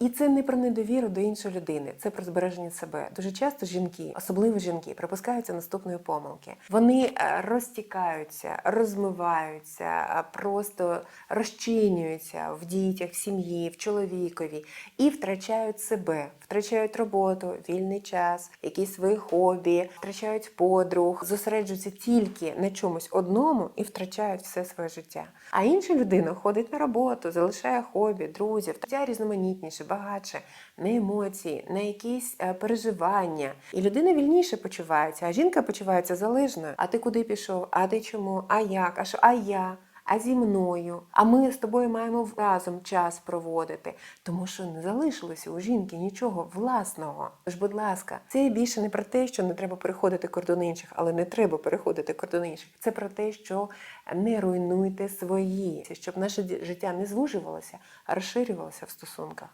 І це не про недовіру до іншої людини, це про збереження себе. Дуже часто жінки, особливо жінки, припускаються наступної помилки. Вони е, розтікаються, розмиваються, е, просто розчинюються в дітях, в сім'ї, в чоловікові і втрачають себе, втрачають роботу, вільний час, якісь свої хобі, втрачають подруг, зосереджуються тільки на чомусь одному і втрачають все своє життя. А інша людина ходить на роботу, залишає хобі, друзів, життя різноманітніше, багатше, на емоції, на якісь е, переживання. І людина вільніше почувається, а жінка почувається залежною. А ти куди пішов? А ти чому? А як? А що? А я? А зі мною, а ми з тобою маємо разом час проводити, тому що не залишилося у жінки нічого власного. Тож, будь ласка, це більше не про те, що не треба переходити кордони інших, але не треба переходити кордони інших. Це про те, що не руйнуйте свої, щоб наше життя не звужувалося, а розширювалося в стосунках.